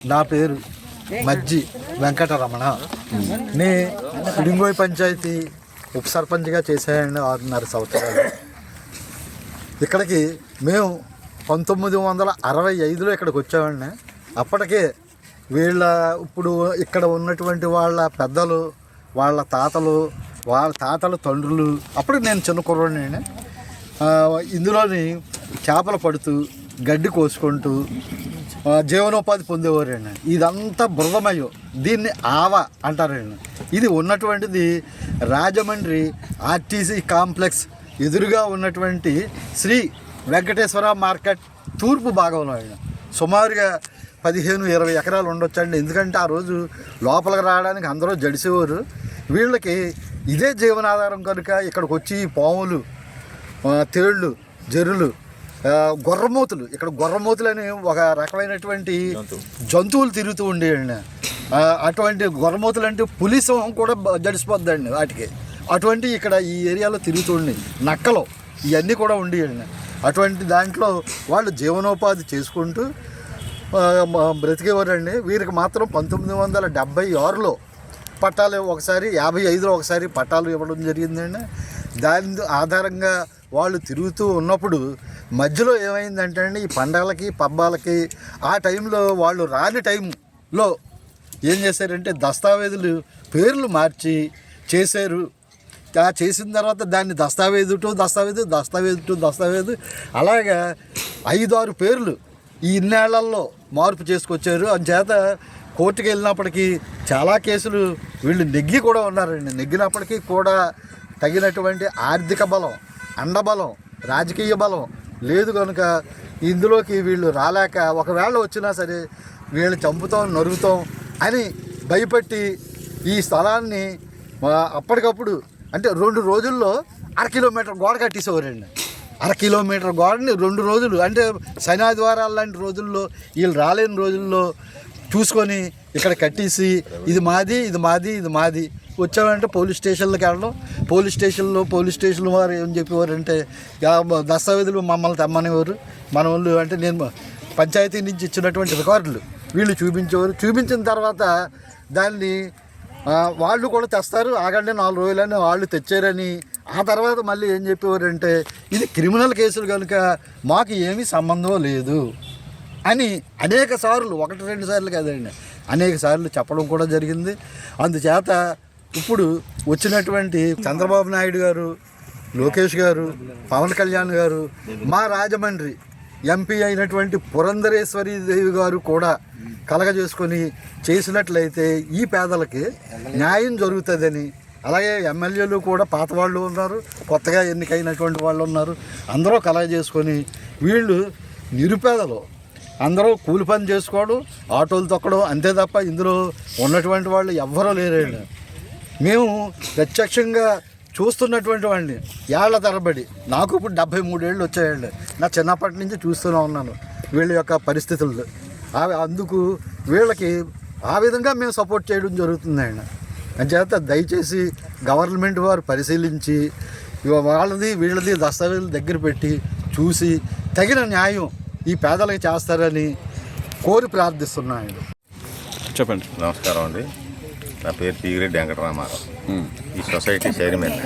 నా పేరు మజ్జి వెంకటరమణ. నే పిడింగోయ్ పంచాయతీ ఉప సర్పంచ్గా చేశానండి ఆరున్నర సంవత్సరాలు. ఇక్కడికి మేము పంతొమ్మిది వందల అరవై ఐదులో ఇక్కడికి వచ్చామండి అప్పటికే వీళ్ళ ఇప్పుడు ఇక్కడ ఉన్నటువంటి వాళ్ళ పెద్దలు వాళ్ళ తాతలు వాళ్ళ తాతల తండ్రులు అప్పటికి నేను చిన్న కుర్రోడిని ఇందులోని చేపలు పడుతూ గడ్డి కోసుకుంటూ జీవనోపాధి పొందేవారండి ఇదంతా బృదమయ్యో దీన్ని ఆవ అంటారండి ఇది ఉన్నటువంటిది రాజమండ్రి ఆర్టీసీ కాంప్లెక్స్ ఎదురుగా ఉన్నటువంటి శ్రీ వెంకటేశ్వర మార్కెట్ తూర్పు భాగంలో ఆయన. సుమారుగా పదిహేను ఇరవై ఎకరాలు ఉండొచ్చండి. ఎందుకంటే ఆ రోజు లోపలికి రావడానికి అందరూ జడిసేవారు. వీళ్ళకి ఇదే జీవనాధారం కనుక ఇక్కడికి వచ్చి పాములు తేళ్ళు జరులు గొర్రమూతులు. ఇక్కడ గొర్రమూతులు అని ఒక రకమైనటువంటి జంతువులు తిరుగుతూ ఉండేయండి. అటువంటి గొర్రమూతులు అంటే పులి సింహం కూడా జడిసిపోద్దండి వాటికి. అటువంటి ఇక్కడ ఈ ఏరియాలో తిరుగుతూ ఉండేవి నక్కలు ఇవన్నీ కూడా ఉండేయండి. అటువంటి దాంట్లో వాళ్ళు జీవనోపాధి చేసుకుంటూ బ్రతికేవారండి. వీరికి మాత్రం పంతొమ్మిది వందల డెబ్భై ఆరులో పట్టాలు ఒకసారి యాభై ఐదులో ఒకసారి పట్టాలు ఇవ్వడం జరిగిందండి. దాని ఆధారంగా వాళ్ళు తిరుగుతూ ఉన్నప్పుడు మధ్యలో ఏమైందంటే అండి ఈ పండగలకి పబ్బాలకి ఆ టైంలో వాళ్ళు రాని టైంలో ఏం చేశారంటే దస్తావేజులు పేర్లు మార్చి చేశారు. ఆ చేసిన తర్వాత దాన్ని దస్తావేజు టు దస్తావేజు దస్తావేజు టు దస్తావేజు అలాగా ఐదు ఆరు పేర్లు ఈ ఇన్నేళ్ళలో మార్పు చేసుకొచ్చారు. అంచేత కోర్టుకి వెళ్ళినప్పటికీ చాలా కేసులు వీళ్ళు నెగ్గి కూడా ఉన్నారండి. నెగ్గినప్పటికీ కూడా తగినటువంటి ఆర్థిక బలం అండబలం రాజకీయ బలం లేదు కనుక ఇందులోకి వీళ్ళు రాలేక ఒకవేళ వచ్చినా సరే వీళ్ళు చంపుతాం నరుగుతాం అని భయపెట్టి ఈ స్థలాన్ని అప్పటికప్పుడు అంటే రెండు రోజుల్లో అర కిలోమీటర్ గోడ కట్టేసేవారండి. అర కిలోమీటర్ గోడని రెండు రోజులు అంటే శనాదివారాలు లాంటి రోజుల్లో వీళ్ళు రాలేని రోజుల్లో చూసుకొని ఇక్కడ కట్టేసి ఇది మాది ఇది మాది ఇది మాది. వచ్చామంటే పోలీస్ స్టేషన్లకు వెళ్ళడం. పోలీస్ స్టేషన్లో పోలీస్ స్టేషన్ వారు ఏం చెప్పేవారంటే దస్తావేదులు దస్తావేజులు మమ్మల్ని తెమ్మనేవారు. మన వాళ్ళు అంటే నేను పంచాయతీ నుంచి ఇచ్చినటువంటి రికార్డులు. వీళ్ళు చూపించేవారు. చూపించిన తర్వాత దాన్ని వాళ్ళు కూడా తెస్తారు. ఆగండి నాలుగు రోజులని వాళ్ళు తెచ్చారని. ఆ తర్వాత మళ్ళీ ఏం చెప్పేవారంటే ఇది క్రిమినల్ కేసులు కనుక మాకు ఏమీ సంబంధం లేదు. అని అనేక సార్లు ఒకటి రెండు సార్లు కాదండి. అనేక సార్లు చెప్పడం కూడా జరిగింది. అందుచేత ఇప్పుడు వచ్చినటువంటి చంద్రబాబు నాయుడు గారు లోకేష్ గారు పవన్ కళ్యాణ్ గారు మా రాజమండ్రి ఎంపీ అయినటువంటి పురంధరేశ్వరి దేవి గారు కూడా కలగజేసుకొని చేసినట్లయితే ఈ పేదలకి న్యాయం జరుగుతుందని అలాగే ఎమ్మెల్యేలు కూడా పాత వాళ్ళు ఉన్నారు కొత్తగా ఎన్నికైనటువంటి వాళ్ళు ఉన్నారు అందరూ కలగజేసుకొని వీళ్ళు నిరుపేదలు. అందరూ కూలి పని చేసుకోవడం ఆటోలు తొక్కడం అంతే తప్ప ఇందులో ఉన్నటువంటి వాళ్ళు ఎవ్వరూ లేరండి మేము ప్రత్యక్షంగా చూస్తున్నటువంటి వాడిని ఏళ్ళ తరబడి. నాకు ఇప్పుడు డెబ్బై మూడేళ్ళు వచ్చాయండి. నా చిన్నప్పటి నుంచి చూస్తూనే ఉన్నాను వీళ్ళ యొక్క పరిస్థితులు. అవి అందుకు వీళ్ళకి ఆ విధంగా మేము సపోర్ట్ చేయడం జరుగుతుందండి అంచేత దయచేసి గవర్నమెంట్ వారు పరిశీలించి వాళ్ళది వీళ్ళది దస్తావేజులు దగ్గర పెట్టి చూసి తగిన న్యాయం ఈ పేదలకు చేస్తారని కోరి ప్రార్థిస్తున్నాను చెప్పండి. నమస్కారం అండి. నా పేరు పీగిరెడ్డి వెంకటరామారావు. ఈ సొసైటీ చైర్మన్.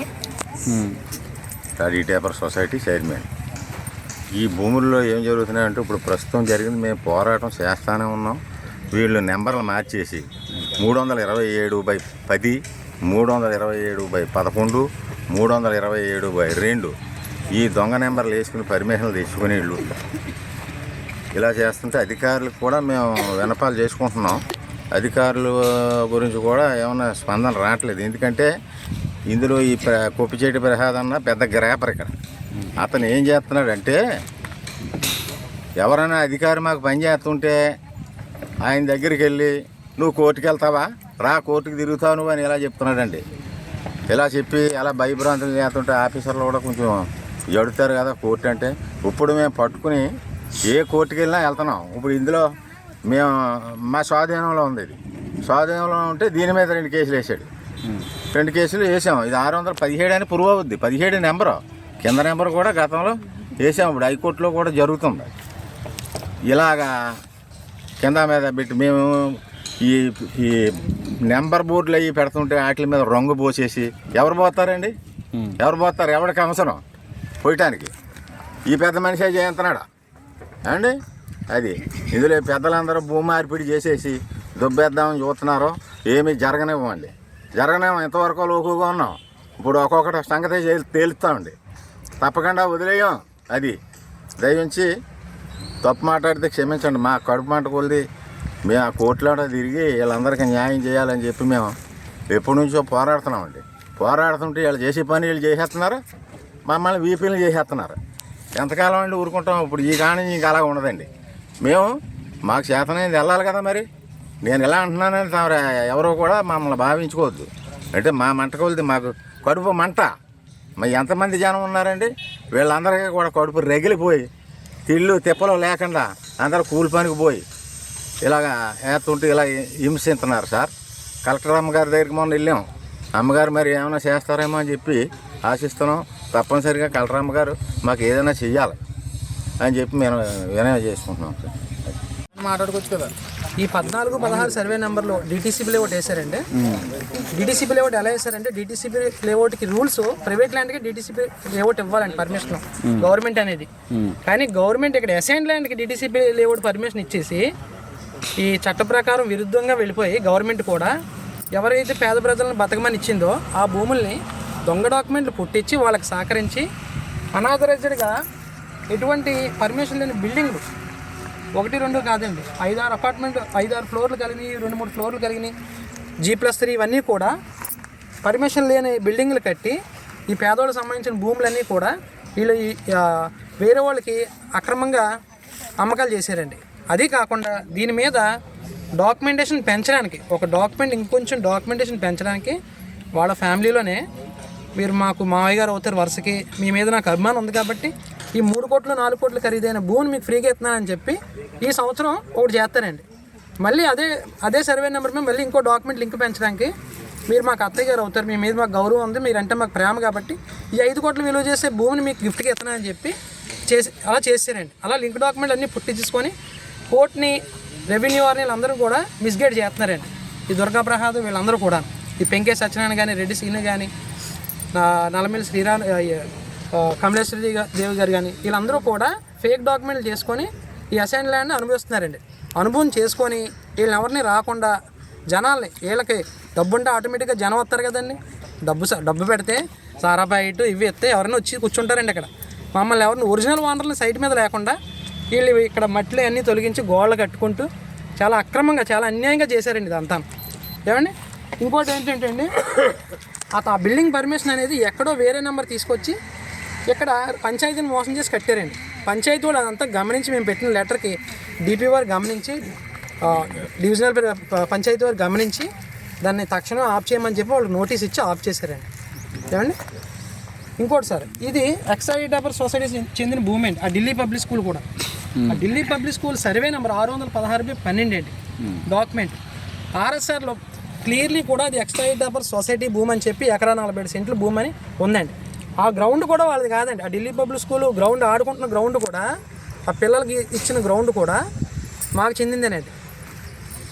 స్టడీ టేపర్ సొసైటీ చైర్మన్. ఈ భూముల్లో ఏం జరుగుతున్నాయంటే ఇప్పుడు ప్రస్తుతం జరిగింది మేము పోరాటం చేస్తానే ఉన్నాం. వీళ్ళు నెంబర్లు మార్చేసి మూడు వందల ఇరవై ఏడు బై పది మూడు వందల ఇరవై ఏడు బై పదకొండు మూడు వందల ఇరవై ఏడు బై రెండు ఈ దొంగ నెంబర్లు వేసుకుని పర్మిషన్లు తెచ్చుకుని వీళ్ళు ఇలా చేస్తుంటే అధికారులకు కూడా మేము వినపాలు చేసుకుంటున్నాం. అధికారుల గురించి కూడా ఏమైనా స్పందన రావట్లేదు. ఎందుకంటే ఇందులో ఈ ప్ర కొప్పిచేటి ప్రసాద్ అన్న పెద్ద గ్రాపర్ ఇక్కడ. అతను ఏం చేస్తున్నాడంటే ఎవరైనా అధికారి మాకు పని చేస్తుంటే ఆయన దగ్గరికి వెళ్ళి నువ్వు కోర్టుకి వెళ్తావా? రా కోర్టుకి తిరుగుతావు నువ్వు అని ఇలా చెప్తున్నాడండి. ఇలా చెప్పి అలా భయభ్రాంతులు చేస్తుంటే ఆఫీసర్లు కూడా కొంచెం ఎడుతారు కదా కోర్టు అంటే. ఇప్పుడు మేము పట్టుకుని ఏ కోర్టుకి వెళ్ళినా వెళ్తున్నాం. ఇప్పుడు ఇందులో మేము మా స్వాధీనంలో ఉంది ఇది. స్వాధీనంలో ఉంటే దీని మీద రెండు కేసులు వేసాడు. రెండు కేసులు వేసాం. ఇది ఆరు వందల పదిహేడు అని పురుగు అవుద్ది. పదిహేడు నెంబరు. కింద నెంబర్ కూడా గతంలో వేసాం. ఇప్పుడు హైకోర్టులో కూడా జరుగుతుంది. ఇలాగా కింద మీద పెట్టి మేము ఈ ఈ నెంబర్ బోర్డులు అవి పెడుతుంటే వాటి మీద రంగు పోసేసి ఎవరు పోతారండి? ఎవరు పోతారు? ఎవరికి అవసరం? పోయటానికి. ఈ పెద్ద మనిషి చేస్తున్నాడు అండి అది. ఇందులో పెద్దలందరూ భూమి మార్పిడి చేసేసి దుబ్బేద్దామని చూస్తున్నారు ఏమీ జరగనివ్వండి జరగనేమో ఇంతవరకు లోకుగా ఉన్నాం. ఇప్పుడు ఒక్కొక్కటి సంగతి తేలుస్తామండి తప్పకుండా వదిలేయం. అది. దయించి తప్పు మాట్లాడితే క్షమించండి. మా కడుపు మంట కొలిది మేము ఆ కోర్టులో తిరిగి వీళ్ళందరికీ న్యాయం చేయాలని చెప్పి మేము ఎప్పటి నుంచో పోరాడుతున్నామండి. పోరాడుతుంటే వీళ్ళు చేసే పని వీళ్ళు చేసేస్తున్నారు. మమ్మల్ని వీపీలు చేసేస్తున్నారు. ఎంతకాలం అండి ఊరుకుంటాం? ఇప్పుడు ఈ కానీ ఇంకా అలా ఉండదండి. మేము మాకు చేతనైంది వెళ్ళాలి కదా మరి. నేను ఎలా అంటున్నానని తమరు ఎవరో కూడా మమ్మల్ని భావించుకోవద్దు. అంటే మా మంట కొలిది మాకు కడుపు మంట. మరి ఎంతమంది జనం ఉన్నారండి? వీళ్ళందరికీ కూడా కడుపు రగిలిపోయి తిళ్ళు తిప్పలు లేకుండా అందరూ కూలి పనికి పోయి ఇలాగ ఏతుంటే ఇలా హింసిస్తున్నారు సార్. కలెక్టర్ అమ్మగారి దగ్గరికి మొన్న వెళ్ళాం. అమ్మగారు మరి ఏమైనా చేస్తారేమో అని చెప్పి ఆశిస్తున్నాం. తప్పనిసరిగా కలరామ్మ గారు మాకు ఏదైనా చెయ్యాలి అని చెప్పి మేము వినయం చేసుకుంటున్నాం సార్. మాట్లాడుకోవచ్చు కదా. ఈ పద్నాలుగు పదహారు సర్వే నెంబర్లో డిటీసీబీ లేఅవుట్ వేశారండి డిటీసీబీ లేఅవుట్ ఎలా వేశారంటే డిటీసీబీ లేఅవుట్కి రూల్స్ ప్రైవేట్ ల్యాండ్కి డిటీసీబీ లేఅవుట్ ఇవ్వాలండి పర్మిషన్ గవర్నమెంట్ అనేది. కానీ గవర్నమెంట్ ఇక్కడ అసైన్ ల్యాండ్కి డిటీసీబీ లేఅవుట్ పర్మిషన్ ఇచ్చేసి ఈ చట్ట ప్రకారం విరుద్ధంగా వెళ్ళిపోయి గవర్నమెంట్ కూడా ఎవరైతే పేద ప్రజలను బతకమని ఇచ్చిందో ఆ భూముల్ని దొంగ డాక్యుమెంట్లు పుట్టించి వాళ్ళకి సహకరించి అనాథరైజ్డ్గా ఎటువంటి పర్మిషన్ లేని బిల్డింగ్లు. ఒకటి రెండు కాదండి. ఐదారు అపార్ట్మెంట్ ఐదారు ఫ్లోర్లు కలిగినాయి రెండు మూడు ఫ్లోర్లు కలిగినాయి. జీ ప్లస్ త్రీ ఇవన్నీ కూడా పర్మిషన్ లేని బిల్డింగ్లు కట్టి ఈ పేదవాళ్ళకి సంబంధించిన భూములన్నీ కూడా వీళ్ళు వేరే వాళ్ళకి అక్రమంగా అమ్మకాలు చేశారండి. అది కాకుండా దీని మీద డాక్యుమెంటేషన్ పెంచడానికి ఒక డాక్యుమెంట్ ఇంకొంచెం డాక్యుమెంటేషన్ పెంచడానికి వాళ్ళ ఫ్యామిలీలోనే మీరు మాకు మావయ్య గారు అవుతారు వరుసకి. మీ మీద నాకు అభిమానం ఉంది కాబట్టి ఈ మూడు కోట్లు నాలుగు కోట్లు ఖరీదైన భూమిని మీకు ఫ్రీగా ఇస్తున్నానని చెప్పి ఈ సంవత్సరం ఒకటి చేస్తానండి. మళ్ళీ అదే అదే సర్వే నెంబర్ మీద మళ్ళీ ఇంకో డాక్యుమెంట్ లింక్ పెంచడానికి మీరు మాకు అత్తయ్య గారు అవుతారు. మీ మీద మాకు గౌరవం ఉంది. మీరంటే మాకు ప్రేమ కాబట్టి ఈ ఐదు కోట్లు విలువ చేసే భూమిని మీకు గిఫ్ట్గా ఇస్తున్నానని చెప్పి చేసి అలా చేశారండి అలా లింక్ డాక్యుమెంట్ అన్నీ పుట్టించుకొని కోర్టుని రెవెన్యూ వారిని వీళ్ళందరూ కూడా మిస్గైడ్ చేస్తున్నారండి. ఈ దుర్గా ప్రసాద్ వీళ్ళందరూ కూడా ఈ పెంకే సత్యనారాయణ కానీ రెడ్డి సీను కానీ నలమేలి శ్రీరామ్ కమలేశ్వరి దేవి గారు కానీ వీళ్ళందరూ కూడా ఫేక్ డాక్యుమెంట్లు చేసుకొని ఈ అసైన్ ల్యాండ్ని అనుభవిస్తున్నారండి. అనుభవం చేసుకొని వీళ్ళని ఎవరిని రాకుండా జనాల్ని వీళ్ళకి డబ్బు ఉంటే ఆటోమేటిక్గా జనం వస్తారు కదండి. డబ్బు డబ్బు పెడితే సారా ప్యాకెట్ ఇవి ఎత్తే ఎవరైనా వచ్చి కూర్చుంటారండి ఇక్కడ మమ్మల్ని ఎవరిని ఒరిజినల్ ఓనర్లు సైట్ మీద లేకుండా వీళ్ళు ఇక్కడ మట్టిలో అన్నీ తొలగించి గోడలు కట్టుకుంటూ చాలా అక్రమంగా చాలా అన్యాయంగా చేశారండి ఇదంతా. ఏమండి? ఇంకోటి ఏంటంటే అండి అత ఆ బిల్డింగ్ పర్మిషన్ అనేది ఎక్కడో వేరే నెంబర్ తీసుకొచ్చి ఇక్కడ పంచాయతీని మోసం చేసి కట్టారండి. పంచాయతీ వాళ్ళు అదంతా గమనించి మేము పెట్టిన లెటర్కి డిపి వారు గమనించి డివిజనల్ పంచాయతీ వారు గమనించి దాన్ని తక్షణం ఆఫ్ చేయమని చెప్పి వాళ్ళు నోటీస్ ఇచ్చి ఆఫ్ చేశారండి. ఏమండి? ఇంకోటి సార్ ఇది ఎక్సైడ్ డబర్ సొసైటీ చెందిన భూమి అండి. ఆ ఢిల్లీ పబ్లిక్ స్కూల్ కూడా. ఆ Delhi public school survey number ఆరు వందల పదహారు బై పన్నెండు అండి. డాక్యుమెంట్. ఆర్ఎస్ఆర్లో క్లియర్లీ కూడా అది ఎక్సైడ్ డబర్ సొసైటీ భూమి అని చెప్పి ఎకరా నలభై ఏడు సెంట్లు భూమి అని ఉందండి. ఆ గ్రౌండ్ కూడా వాళ్ళది కాదండి. ఆ ఢిల్లీ పబ్లిక్ స్కూల్ గ్రౌండ్ ఆడుకుంటున్న గ్రౌండ్ కూడా ఆ పిల్లలకి ఇచ్చిన గ్రౌండ్ కూడా మాకు చెందిందేనండి.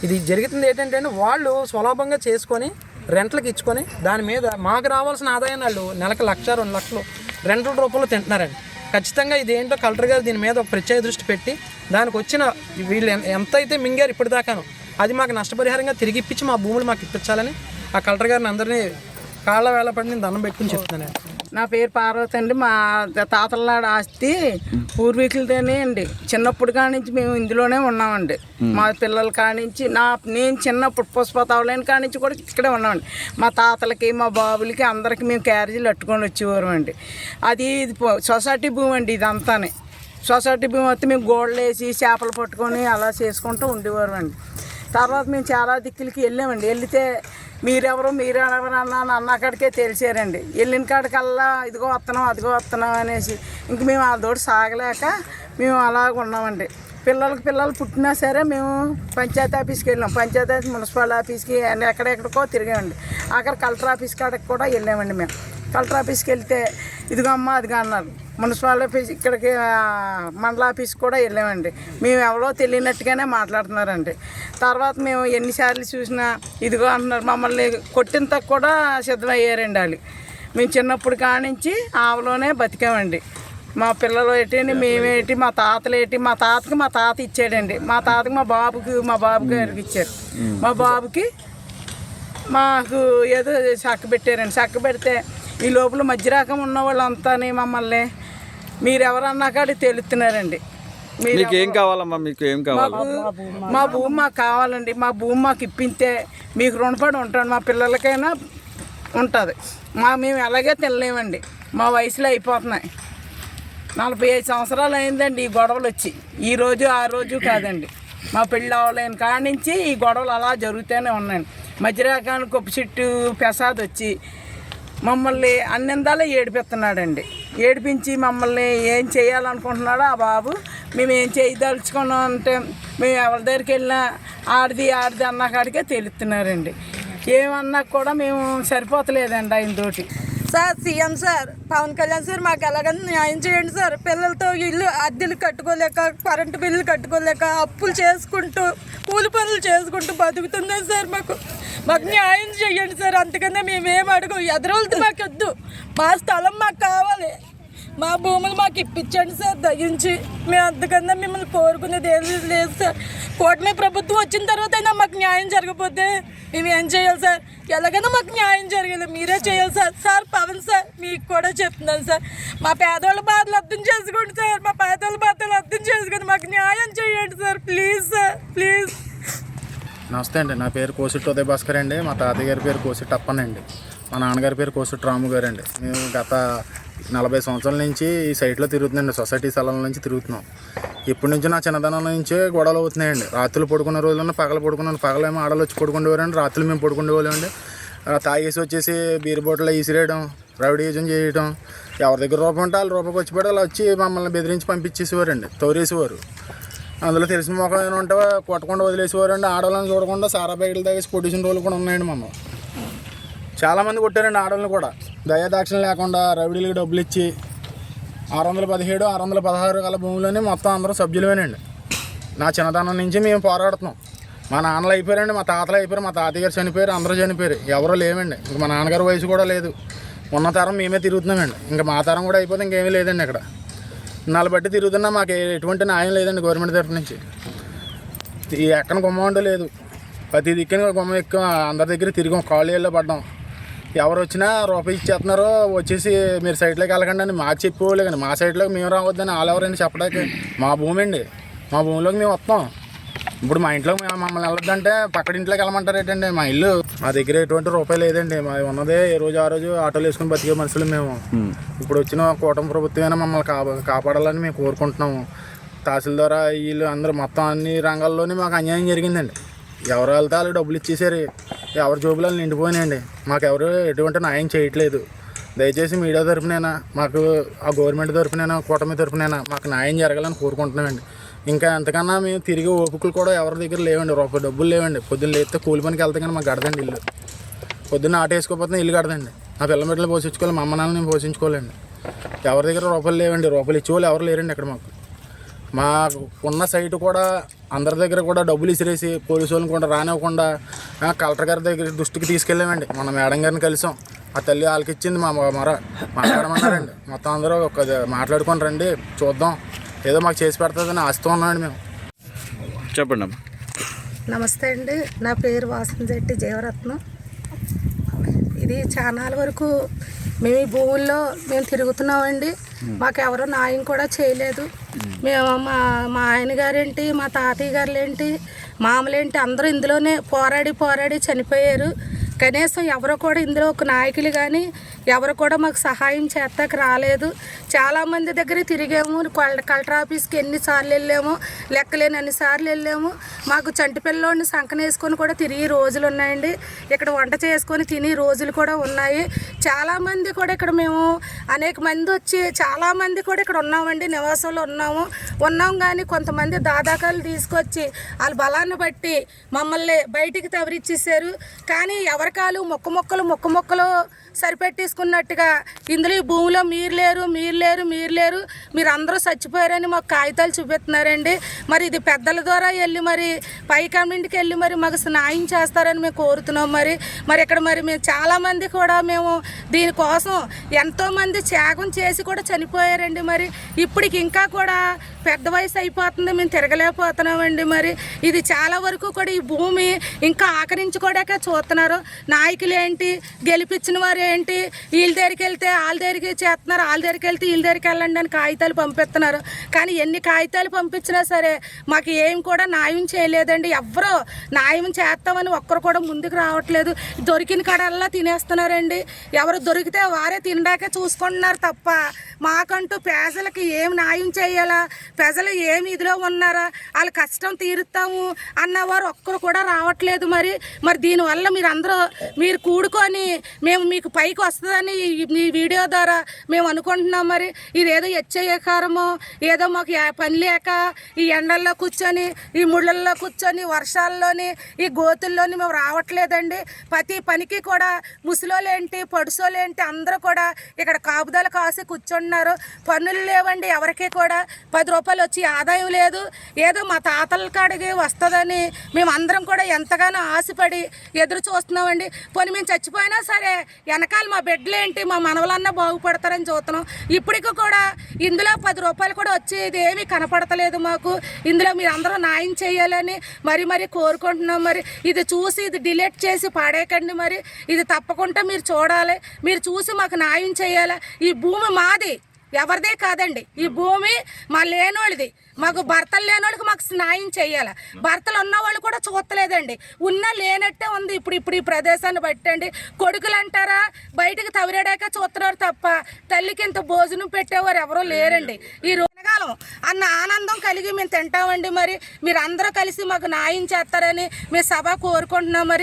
ఇది జరుగుతుంది ఏంటంటే వాళ్ళు స్వలాభంగా చేసుకొని రెంట్లకు ఇచ్చుకొని దాని మీద మాకు రావాల్సిన ఆదాయం వాళ్ళు నెలకు లక్ష రెండు లక్షలు రెంట్ల రూపంలో తింటున్నారండి. ఖచ్చితంగా ఇది ఏంటో కలెక్టర్ గారు దీని మీద ఒక ప్రత్యేక దృష్టి పెట్టి దానికి వచ్చిన వీళ్ళు ఎంత అయితే మింగారు ఇప్పటిదాకాను అది మాకు నష్టపరిహారంగా తిరిగి ఇప్పించి మా భూములు మాకు ఇప్పించాలని ఆ కలెక్టర్ గారిని అందరినీ కాళ్ళ వేళపడి నేను దండం పెట్టుకుని చెప్తున్నానండి నా పేరు పార్వతి అండి. మా తాతల నాడు ఆస్తి పూర్వీకులతోనే అండి. చిన్నప్పుడు కానించి మేము ఇందులోనే ఉన్నామండి. మా పిల్లల కానించి నా నేను చిన్నప్పుడు పుష్పతావులైన కానించి కూడా ఇక్కడే ఉన్నామండి. మా తాతలకి మా బాబులకి అందరికి మేము క్యారేజీలు అట్టుకొని వచ్చేవారు అండి. అది ఇది సొసైటీ భూమి అండి ఇదంతానే. సొసైటీ భూమి వస్తే మేము గోడలు వేసి చేపలు పట్టుకొని అలా చేసుకుంటూ ఉండేవారు అండి. తర్వాత మేము చాలా దిక్కులకి వెళ్ళామండి. వెళ్తే మీరెవరు మీరెవరు అన్న అన్న అక్కడికే తెలిసారండి వెళ్ళిన కాడికల్లా ఇదిగో వస్తున్నాం అదిగో వస్తున్నాం అనేసి ఇంక మేము వాళ్ళతోటి సాగలేక మేము అలాగ ఉన్నామండి. పిల్లలకి పిల్లలు పుట్టినా సరే మేము పంచాయతీ ఆఫీస్కి వెళ్ళాం. పంచాయతీ ఆఫీస్ మున్సిపల్ ఆఫీస్కి ఎక్కడెక్కడికో తిరిగామండి. అక్కడ కలెక్టర్ ఆఫీస్ కాడికి కూడా వెళ్ళామండి మేము. కలెక్టర్ ఆఫీస్కి వెళ్తే ఇదిగో అమ్మ అదిగా అన్నారు. మున్సిపల్ ఆఫీస్ ఇక్కడికి మండల ఆఫీస్ కూడా వెళ్ళామండి. మేము ఎవరో తెలియనట్టుగానే మాట్లాడుతున్నారండి. తర్వాత మేము ఎన్నిసార్లు చూసినా ఇదిగో అంటున్నారు. మమ్మల్ని కొట్టినంత కూడా సిద్ధమయ్యారండి వాళ్ళు. మేము చిన్నప్పుడు కానించి ఆవలోనే బతికామండి. మా పిల్లలు ఏంటి మేమేంటి మా తాతలు ఏంటి మా తాతకి మా తాత ఇచ్చాడండి. మా తాతకి మా బాబుకి మా బాబు గారికి ఇచ్చారు. మా బాబుకి మాకు ఏదో చక్క పెట్టారండి. చక్క పెడితే ఈ లోపల మధ్య రకం ఉన్న వాళ్ళంతాని మమ్మల్ని మీరు ఎవరన్నా కాడి తెలుస్తున్నారండి మీకు ఏం కావాలమ్మా? మీకు ఏం కావాలి? మా భూమి మాకు కావాలండి. మా భూమి మాకు ఇప్పితే మీకు రుణపడి ఉంటాను. మా పిల్లలకైనా ఉంటుంది. మా మేము ఎలాగే తినలేమండి. మా వయసులో అయిపోతున్నాయి. నలభై ఐదు సంవత్సరాలు అయిందండి ఈ గొడవలు వచ్చి. ఈ రోజు ఆ రోజు కాదండి. మా పెళ్ళి అవ్వలేని కాడి నుంచి ఈ గొడవలు అలా జరుగుతూనే ఉన్నాయండి మధ్యరకానికి కొప్పు చెట్టు ప్రసాద్ వచ్చి మమ్మల్ని అన్నిందాలే ఏడిపిస్తున్నాడండి. ఏడిపించి మమ్మల్ని ఏం చేయాలనుకుంటున్నాడో ఆ బాబు. మేము ఏం చేయదలుచుకున్నాం అంటే మేము ఎవరి దగ్గరికి వెళ్ళినా ఆడిది ఆడిది అన్న కాడికే తెలుస్తున్నారండి ఏమన్నా కూడా మేము సరిపోతలేదండి ఆయన తోటి. Sir CM sir Pawan Kalyan sir మాకు ఎలాగైనా న్యాయం చేయండి సార్. పిల్లలతో ఇల్లు అద్దెలు కట్టుకోలేక కరెంటు బిల్లు కట్టుకోలేక అప్పులు చేసుకుంటూ కూలి పనులు చేసుకుంటూ బతుకుతున్నాం సార్ మాకు. మాకు న్యాయం చేయండి సార్ అంతకన్నా మేమేం అడుగు. ఎదరవలతో మాకు వద్దు మా స్థలం మాకు కావాలి. మా భూములు మాకు ఇప్పించండి సార్ దయించి మేము అంతకన్నా మిమ్మల్ని కోరుకునేది ఏం లేదు సార్. కూటమి ప్రభుత్వం వచ్చిన తర్వాత అయినా మాకు న్యాయం జరగకపోతే మేము ఏం చేయాలి సార్? ఎలాగైనా మాకు న్యాయం జరగాలి. మీరే చేయాలి సార్. సార్ పవన్ సార్ మీకు కూడా చెప్తున్నాను సార్. మా పేదవాళ్ళ బాధలు అర్థం చేసుకోండి సార్. మా పేదవాళ్ళ బాధలు అర్థం చేసుకోండి. మాకు న్యాయం చేయండి సార్ ప్లీజ్ సార్ ప్లీజ్ నమస్తే అండి. నా పేరు కోసిట్టు ఉదయ భాస్కర్ అండి. మా తాతయ్య గారి పేరు కోసిట్టు అప్పనండి. మా నాన్నగారి పేరు కోసిట్టు రాము గారు అండి మేము గత నలభై సంవత్సరాల నుంచి ఈ సైట్లో తిరుగుతుందండి. సొసైటీ స్థలం నుంచి తిరుగుతున్నాం. ఇప్పటి నుంచి నా చిన్నతనం నుంచే గొడవలు అవుతున్నాయండి. రాత్రులు పడుకున్న రోజుల్లో పగలు పడుకున్నాను. పగలేమో ఆడలు వచ్చి పడుకుండేవారండి రాత్రులు మేము పడుకుండేవాళ్ళండి తాగేసి వచ్చేసి బీర్ బాటిల్ ఈసిరేయడం రౌడీజం చేయడం ఎవరి దగ్గర రూపం ఉంటే వాళ్ళు రూపాయికి వచ్చి పడి వాళ్ళు వచ్చి మమ్మల్ని బెదిరించి పంపించేసేవారండి. తోరేసేవారు. అందులో తెలిసిన మొఖం ఏమైనా ఉంటే కొట్టకుండా వదిలేసేవారండి. ఆడవాళ్ళని చూడకుండా సారా బయటలు తాగేసి పొడిచిన రోజులు కూడా ఉన్నాయండి మమ్మల్ని చాలామంది కొట్టారండి ఆడవాళ్ళని కూడా. దయాదాక్షిణ లేకుండా రవిడీలకు డబ్బులు ఇచ్చి ఆరు వందల పదిహేడు ఆరు వందల పదహారు గల భూములని మొత్తం అందరూ సభ్యులమేనండి. నా చిన్నతనం నుంచి మేము పోరాడుతున్నాం. మా నాన్నలు అయిపోయారండి మా తాతలు అయిపోయారు మా తాతయ్య గారు చనిపోయారు అందరూ చనిపోయారు. ఎవరూ లేవండి. ఇంకా మా నాన్నగారి వయసు కూడా లేదు. ఉన్న తరం మేమే తిరుగుతున్నామండి. ఇంకా మా తరం కూడా అయిపోతే ఇంకేమీ లేదండి ఇక్కడ నాలు బట్టి తిరుగుతున్నా మాకు ఎటువంటి న్యాయం లేదండి గవర్నమెంట్ తరఫు నుంచి. ఈ గుమ్మ లేదు. ప్రతి దిక్కున గుమ్మ ఎక్కువ అందరి దగ్గర తిరిగాం కాలేజీలో పడ్డాం. ఎవరు వచ్చినా రూపాయి ఇచ్చేస్తున్నారో వచ్చేసి మీరు సైట్లోకి వెళ్ళకండి అని మాకు చెప్పేవాళ్ళు కానీ మా సైట్లోకి మేము రావద్దని వాళ్ళు ఎవరైనా చెప్పడానికి మా భూమి అండి. మా భూమిలోకి మేము వస్తాం. ఇప్పుడు మా ఇంట్లో మేము మమ్మల్ని వెళ్ళొద్దంటే పక్కన ఇంట్లోకి వెళ్ళమంటారు ఏంటండి? మా ఇల్లు మా దగ్గర ఎటువంటి రూపాయి లేదండి. మా ఉన్నదే ఏ రోజు ఆ రోజు ఆటోలు వేసుకుని బతికే మనుషులు మేము. ఇప్పుడు వచ్చిన కూటమి ప్రభుత్వమైనా మమ్మల్ని కాపా కాపాడాలని మేము కోరుకుంటున్నాము. తహసీల్దార్ వీళ్ళు అందరూ మొత్తం అన్ని రంగాల్లోనే మాకు అన్యాయం జరిగిందండి. ఎవరు వెళ్తే వాళ్ళు డబ్బులు ఇచ్చేసారు ఎవరి జోబులు వాళ్ళు నిండిపోయినాయండి. మాకు ఎవరు ఎటువంటి న్యాయం చేయట్లేదు. దయచేసి మీడియా తరపునైనా మాకు ఆ గవర్నమెంట్ తరపునైనా కూటమి తరపునైనా మాకు న్యాయం జరగాలని కోరుకుంటున్నామండి. ఇంకా ఎంతకన్నా మేము తిరిగి ఓపికలు కూడా ఎవరి దగ్గర లేవండి. రూపాయి డబ్బులు లేవండి. పొద్దున్న లేస్తే కూలి పనికి వెళ్తే కానీ మాకు గడదండి ఇల్లు. పొద్దున్న ఆట వేసుకోకపోతే ఇల్లు కడదండి. నా పిల్ల బిడ్డలు పోషించుకోవాలి మా అమ్మ నాన్న నేను పోషించుకోవాలండి ఎవరి దగ్గర రూపాయలు లేవండి. రూపాయలు ఇచ్చేవాళ్ళు ఎవరు లేరండి ఇక్కడ మాకు. మా ఉన్న సైట్ కూడా అందరి దగ్గర కూడా డబ్బులు ఇసిరేసి పోలీసు వాళ్ళని కూడా రానివ్వకుండా కలెక్టర్ గారి దగ్గర దృష్టికి తీసుకెళ్ళామండి. మన మేడం గారిని కలిసాం. ఆ తల్లి వాళ్ళకి ఇచ్చింది మా మర మాట్లాడమన్నారండి మొత్తం అందరూ ఒక మాట్లాడుకొని రండి చూద్దాం. ఏదో మాకు చేసి పెడుతుందని ఆస్తి ఉన్నామండి మేము. చెప్పండి అమ్మా. నమస్తే అండి. నా పేరు వాసన శెట్టి జీవరత్నం ఇది చానాల వరకు మేము ఈ భూముల్లో మేము తిరుగుతున్నామండి. మాకు ఎవరు న్యాయం కూడా చేయలేదు. మేము. మా మా ఆయన గారేంటి మా తాతయ్య గారులేంటి మామలేంటి అందరూ ఇందులోనే పోరాడి పోరాడి చనిపోయారు. కనీసం ఎవరు కూడా ఇందులో ఒక నాయకులు కానీ ఎవరు కూడా మాకు సహాయం చేస్తాక రాలేదు. చాలామంది దగ్గర తిరిగాము. కలెక్టర్ ఆఫీస్కి ఎన్నిసార్లు వెళ్ళాము. లెక్కలేని అన్నిసార్లు వెళ్ళాము. మాకు చంటి పిల్లోడిని సంకనేసుకొని కూడా తిరిగి రోజులు ఉన్నాయండి. ఇక్కడ వంట చేసుకొని తిని రోజులు కూడా ఉన్నాయి. చాలామంది కూడా ఇక్కడ మేము అనేక మంది వచ్చి చాలామంది కూడా ఇక్కడ ఉన్నామండి. నివాసంలో ఉన్నాము. ఉన్నాం కానీ కొంతమంది దాదాకాలు తీసుకొచ్చి వాళ్ళ బలాన్ని బట్టి మమ్మల్ని బయటికి తవరిచ్చేసారు కానీ ఎవరికాలు మొక్క మొక్కలు మొక్క మొక్కలు సరిపెట్టి చేసుకున్నట్టుగా ఇందులో ఈ భూమిలో మీరు లేరు మీరు లేరు మీరు లేరు. మీరు అందరూ చచ్చిపోయారని మాకు కాగితాలు చూపిస్తున్నారండి. మరి ఇది పెద్దల ద్వారా వెళ్ళి మరి పై కమ్యూనిటీకి వెళ్ళి మరి మాకు న్యాయం చేస్తారని మేము కోరుతున్నాం మరి. మరి ఇక్కడ మరి మేము చాలామంది కూడా మేము దీనికోసం ఎంతోమంది త్యాగం చేసి కూడా చనిపోయారండి మరి. ఇప్పటికి ఇంకా కూడా పెద్ద వయసు అయిపోతుంది మేము తిరగలేకపోతున్నామండి మరి. ఇది చాలా వరకు కూడా ఈ భూమి ఇంకా ఆకరించుకోడాక చూస్తున్నారు. నాయకులు ఏంటి గెలిపించిన వారు ఏంటి వీళ్ళ దగ్గరికి వెళ్తే వాళ్ళ దగ్గరికి చేస్తున్నారు వాళ్ళ దగ్గరికి వెళ్తే వీళ్ళ దగ్గరికి వెళ్ళండి అని కాగితాలు పంపిస్తున్నారు. కానీ ఎన్ని కాగితాలు పంపించినా సరే మాకు ఏం కూడా న్యాయం చేయలేదండి. ఎవ్వరూ న్యాయం చేస్తామని ఒక్కరు కూడా ముందుకు రావట్లేదు. దొరికిన కడల్లా తినేస్తున్నారండి. ఎవరు దొరికితే వారే తినడాకే చూసుకుంటున్నారు తప్ప మాకంటూ పేదలకి ఏం న్యాయం చేయాలా? ప్రజలు ఏమి ఇదిలో ఉన్నారా? వాళ్ళ కష్టం తీరుస్తాము అన్నవారు ఒక్కరు కూడా రావట్లేదు మరి. మరి దీనివల్ల మీరు అందరూ మీరు కూడుకొని మేము మీకు పైకి వస్తుందని ఈ- మీ వీడియో ద్వారా మేము అనుకుంటున్నాం మరి. ఇదేదో హెచ్చయ్యకారమో ఏదో మాకు పని లేక ఈ ఎండల్లో కూర్చొని ఈ ముళ్ళల్లో కూర్చొని వర్షాల్లోని ఈ గోతుల్లోని మేము రావట్లేదండి. ప్రతి పనికి కూడా ముసలోలేంటి పడుసోలేంటి అందరూ కూడా ఇక్కడ కాపుదల కాసి ఉన్నారు పన్నులు లేవండి. ఎవరికి కూడా పది రూపాయలు వచ్చి ఆదాయం లేదు. ఏదో మా తాతల కాడికి వస్తుందని మేము అందరం కూడా ఎంతగానో ఆశపడి ఎదురు చూస్తున్నామండి. పోనీ మేము చచ్చిపోయినా సరే వెనకాల మా బిడ్డలేంటి? మా మనవలన్నా బాగుపడతారని చూస్తున్నాం. ఇప్పటికి కూడా ఇందులో పది రూపాయలు కూడా వచ్చేది ఏమీ కనపడతలేదు మాకు. ఇందులో మీరు అందరూ న్యాయం చేయాలని మరి మరి కోరుకుంటున్నాం మరి. ఇది చూసి ఇది డిలీట్ చేసి పాడేయకండి మరి. ఇది తప్పకుండా మీరు చూడాలి. మీరు చూసి మాకు న్యాయం చేయాలి. ఈ భూమి మాది. ఎవరిదే కాదండి. ఈ భూమి మా లేనోళ్ళది. మాకు భర్తలు లేనోళ్ళకి మాకు న్యాయం చేయాలి. భర్తలు ఉన్న వాళ్ళు కూడా చూస్తలేదండి ఉన్న లేనట్టే ఉంది. ఇప్పుడు ఇప్పుడు ఈ ప్రదేశాన్ని బట్టండి. కొడుకులు అంటారా బయటకు తవిరేడాక చూస్తున్నారు తప్ప తల్లికి ఇంత భోజనం పెట్టేవారు ఎవరూ లేరండి. ఈ రోజుకాలం అన్న ఆనందం కలిగి మేము తింటామండి మరి. మీరు అందరూ కలిసి మాకు న్యాయం చేస్తారని మీ సభ కోరుకుంటున్నాం మరి.